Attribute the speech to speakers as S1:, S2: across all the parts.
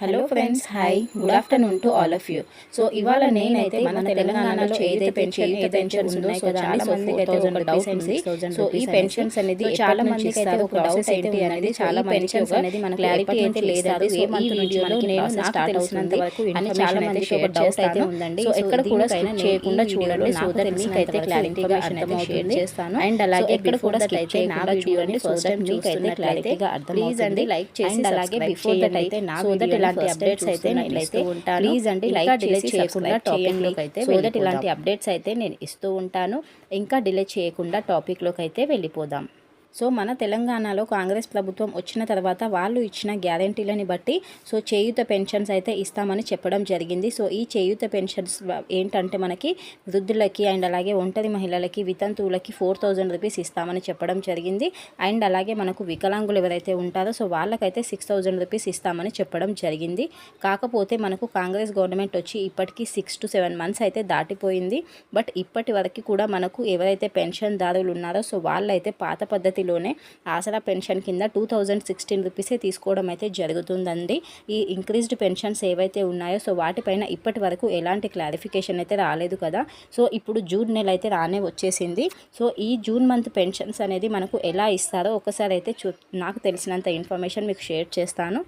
S1: Hello friends hi good afternoon to all of you so ఇవాళ నేనైతే మన తెలంగాణలో ఏదైతే పెన్షన్ ఏ పెన్షన్స్ ఉన్నాయి సో చాలా మందికి అయితే ఒక డౌట్ ఉంది. సో ఈ పెన్షన్స్ అనేది చాలా మందికి అయితే ఒక డౌట్ ఏంటి అనేది చాలా పెన్షన్స్ అనేది మన క్లారిటీ అయితే లేదు ఏ మంత్ నుంచి మనకి నేను స్టార్ట్ అవుతున్నంత వరకు అని చాలా మందికి ఒక డౌట్ అయితే ఉందండి. సో ఎక్కడ కూడా స్కిప్ చేయకుండా చూడండి. సో దట్ మీకు అయితే క్లారిటీగా అర్థమవుతుంది. చేస్తాను. అండ్ అలాగే ఎక్కడ కూడా స్కిప్ చేయకుండా చూడండి సో దట్ మీకు అయితే క్లారిటీగా అర్థమవుతుంది అండి లైక్ చేసి అలాగే బిఫోర్ దట్ అయితే నా సో దట్ ఇలాంటి అప్డేట్స్ అయితే నేను ఇస్తూ ఉంటాను. ప్లీజ్ అండి లైక్ డిలే చేయకుండా టాపిక్లోకి అయితే సో దట్ ఇలాంటి అప్డేట్స్ అయితే నేను ఇస్తూ ఉంటాను. ఇంకా డిలే చేయకుండా టాపిక్లోకి అయితే వెళ్ళిపోదాం. సో మన తెలంగాణలో కాంగ్రెస్ ప్రభుత్వం వచ్చిన తర్వాత వాళ్ళు ఇచ్చిన గ్యారంటీలని బట్టి సో చేయూత పెన్షన్స్ అయితే ఇస్తామని చెప్పడం జరిగింది. సో ఈ చేయూత పెన్షన్స్ ఏంటంటే మనకి వృద్ధులకి అండ్ అలాగే ఒంటరి మహిళలకి వితంతువులకి ఫోర్ థౌజండ్ రూపీస్ ఇస్తామని చెప్పడం జరిగింది. అండ్ అలాగే మనకు వికలాంగులు ఎవరైతే ఉంటారో సో వాళ్ళకైతే సిక్స్ థౌజండ్ రూపీస్ ఇస్తామని చెప్పడం జరిగింది. కాకపోతే మనకు కాంగ్రెస్ గవర్నమెంట్ వచ్చి ఇప్పటికీ సిక్స్ టు సెవెన్ మంత్స్ అయితే దాటిపోయింది. బట్ ఇప్పటి వరకు కూడా మనకు ఎవరైతే పెన్షన్దారులు ఉన్నారో సో వాళ్ళైతే పాత పద్ధతి పద్ధతిలోనే ఆసరా పెన్షన్ కింద టూ థౌజండ్ సిక్స్టీన్ రూపీసే తీసుకోవడం అయితే జరుగుతుందండి. ఈ ఇంక్రీజ్డ్ పెన్షన్స్ ఏవైతే ఉన్నాయో సో వాటిపైన ఇప్పటి వరకు ఎలాంటి క్లారిఫికేషన్ అయితే రాలేదు కదా. సో ఇప్పుడు జూన్ నెల అయితే రానే వచ్చేసింది. సో ఈ జూన్ మంత్ పెన్షన్స్ అనేది మనకు ఎలా ఇస్తారో ఒకసారి అయితే చూ నాకు తెలిసినంత ఇన్ఫర్మేషన్ మీకు షేర్ చేస్తాను.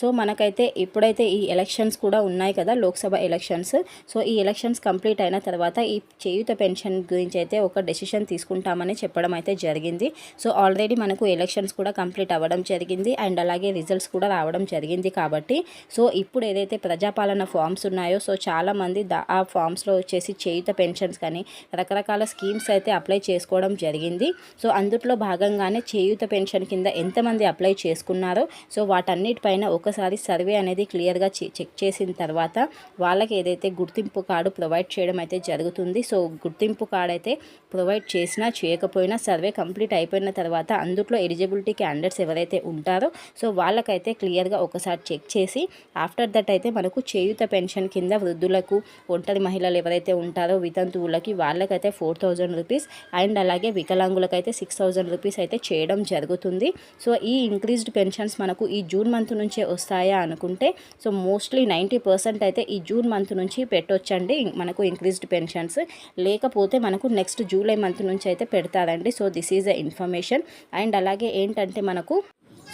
S1: సో మనకైతే ఇప్పుడైతే ఈ ఎలక్షన్స్ కూడా ఉన్నాయి కదా లోక్సభ ఎలక్షన్స్. సో ఈ ఎలక్షన్స్ కంప్లీట్ అయిన తర్వాత ఈ చేయుత పెన్షన్ గురించి అయితే ఒక డెసిషన్ తీసుకుంటామని చెప్పడం అయితే జరిగింది. సో ఆల్రెడీ మనకు ఎలక్షన్స్ కూడా కంప్లీట్ అవ్వడం జరిగింది అండ్ అలాగే రిజల్ట్స్ కూడా రావడం జరిగింది కాబట్టి సో ఇప్పుడు ఏదైతే ప్రజాపాలన ఫామ్స్ ఉన్నాయో సో చాలామంది దా ఆ ఫామ్స్లో వచ్చేసి చేయుత పెన్షన్స్ కానీ రకరకాల స్కీమ్స్ అయితే అప్లై చేసుకోవడం జరిగింది. సో అందుట్లో భాగంగానే చేయూత పెన్షన్ కింద ఎంతమంది అప్లై చేసుకున్నారో సో వాటన్నిటిపైన ఒకసారి సర్వే అనేది క్లియర్గా చెక్ చేసిన తర్వాత వాళ్ళకి ఏదైతే గుర్తింపు కార్డు ప్రొవైడ్ చేయడం అయితే జరుగుతుంది. సో గుర్తింపు కార్డు అయితే ప్రొవైడ్ చేసినా చేయకపోయినా సర్వే కంప్లీట్ అయిపోయిన తర్వాత అందుట్లో ఎలిజిబిలిటీ క్యాండిడేట్స్ ఎవరైతే ఉంటారో సో వాళ్ళకైతే క్లియర్గా ఒకసారి చెక్ చేసి ఆఫ్టర్ దట్ అయితే మనకు చేయూత పెన్షన్ కింద వృద్ధులకు ఒంటరి మహిళలు ఎవరైతే ఉంటారో వితంతువులకి వాళ్ళకైతే ఫోర్ థౌజండ్ రూపీస్ అండ్ అలాగే వికలాంగులకైతే సిక్స్ థౌజండ్ రూపీస్ అయితే చేయడం జరుగుతుంది. సో ఈ ఇంక్రీజ్డ్ పెన్షన్స్ మనకు ఈ జూన్ మంత్ నుంచే వస్తాయా అనుకుంటే సో మోస్ట్లీ నైంటీ పర్సెంట్ అయితే ఈ జూన్ మంత్ నుంచి పెట్టొచ్చండి. మనకు ఇంక్రీజ్డ్ పెన్షన్స్. లేకపోతే మనకు నెక్స్ట్ జూలై మంత్ నుంచి అయితే పెడతారండి so this is the information. And అలాగే ఏంటంటే మనకు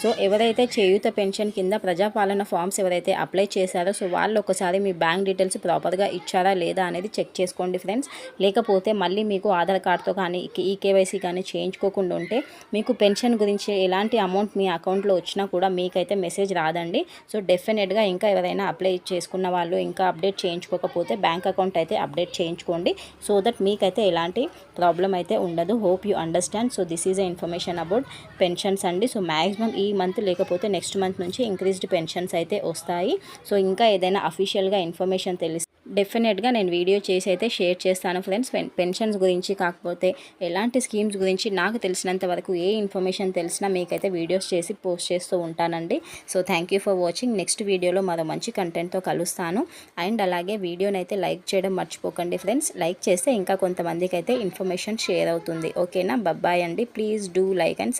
S1: సో ఎవరైతే చేయూత పెన్షన్ కింద ప్రజాపాలన ఫామ్స్ ఎవరైతే అప్లై చేశారో సో వాళ్ళు ఒకసారి మీ బ్యాంక్ డీటెయిల్స్ ప్రాపర్గా ఇచ్చారా లేదా అనేది చెక్ చేసుకోండి ఫ్రెండ్స్. లేకపోతే మళ్ళీ మీకు ఆధార్ కార్డ్తో కానీ ఈ కేవైసీ కానీ చేయించుకోకుండా ఉంటే మీకు పెన్షన్ గురించి ఎలాంటి అమౌంట్ మీ అకౌంట్లో వచ్చినా కూడా మీకైతే మెసేజ్ రాదండి. సో డెఫినెట్గా ఇంకా ఎవరైనా అప్లై చేసుకున్న వాళ్ళు ఇంకా అప్డేట్ చేయించుకోకపోతే బ్యాంక్ అకౌంట్ అయితే అప్డేట్ చేయించుకోండి. సో దట్ మీకైతే ఎలాంటి ప్రాబ్లం అయితే ఉండదు. Hope you understand. So this is a information about pensions అండి. సో మ్యాక్సిమం ఈ ఈ మంత్ లేకపోతే నెక్స్ట్ మంత్ నుంచి ఇంక్రీజ్డ్ పెన్షన్స్ అయితే వస్తాయి. సో ఇంకా ఏదైనా అఫీషియల్గా ఇన్ఫర్మేషన్ తెలిసి డెఫినెట్గా నేను వీడియో చేసి అయితే షేర్ చేస్తాను ఫ్రెండ్స్ పెన్ పెన్షన్స్ గురించి కాకపోతే ఎలాంటి స్కీమ్స్ గురించి నాకు తెలిసినంత వరకు ఏ ఇన్ఫర్మేషన్ తెలిసినా మీకైతే వీడియోస్ చేసి పోస్ట్ చేస్తూ ఉంటానండి. So thank you for watching next వీడియోలో మరో మంచి కంటెంట్తో కలుస్తాను. అండ్ అలాగే వీడియోని అయితే లైక్ చేయడం మర్చిపోకండి ఫ్రెండ్స్ లైక్ చేస్తే ఇంకా కొంతమందికి అయితే ఇన్ఫర్మేషన్ షేర్ అవుతుంది ఓకేనా బబ్బాయ్ అండి. Please do like and sub